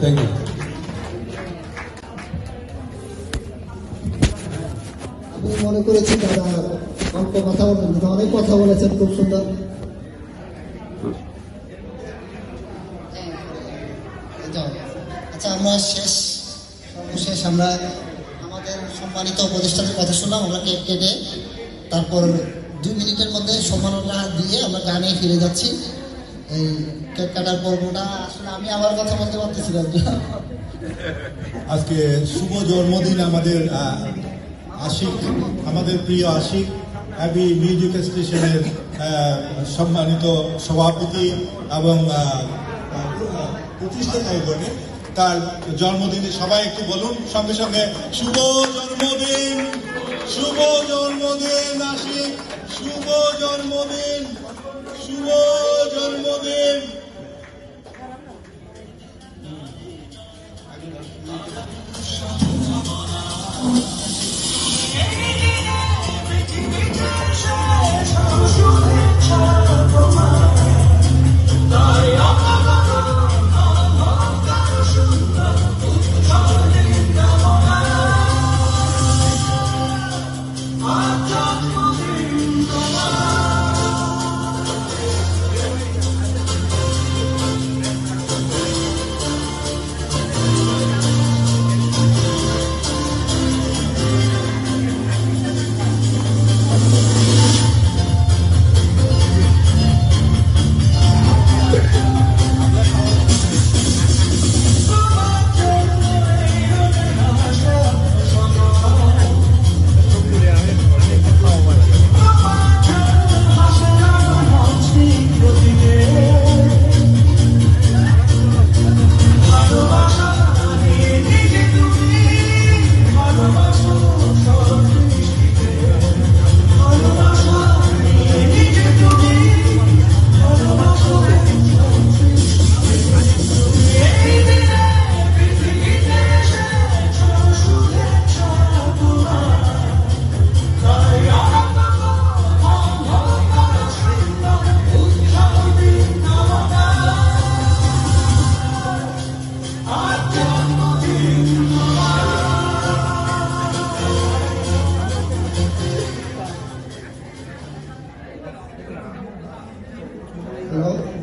Thank you আমি মনে করেছি দাদা, অল্প কথা বলেন অনেক কথা বলেছেন, খুব সুন্দর। আচ্ছা আমরা শেষ, সর্বশেষ আমরা আমাদের সম্মানিত প্রতিষ্ঠানের কথা শুনলাম, আমরা কেক কেটে তারপর দুই মিনিটের মধ্যে সম্মাননা দিয়ে আমরা গানে ফিরে যাচ্ছি। এই কেক কাটার পর্বটা আসলে আমি আমার কথা বলতে। আজকে শুভ জন্মদিন আমাদের আশিক আমাদের প্রিয় আশিক অ্যাবি মিউজিক স্টেশনের সম্মানিত সভাপতি এবং আহ, তার জন্মদিনে সবাই একটু বলুন সঙ্গে সঙ্গে শুভ জন্মদিন শুভ জন্মদিন আশিক শুভ জন্মদিন শুভ জন্মদিন Hello?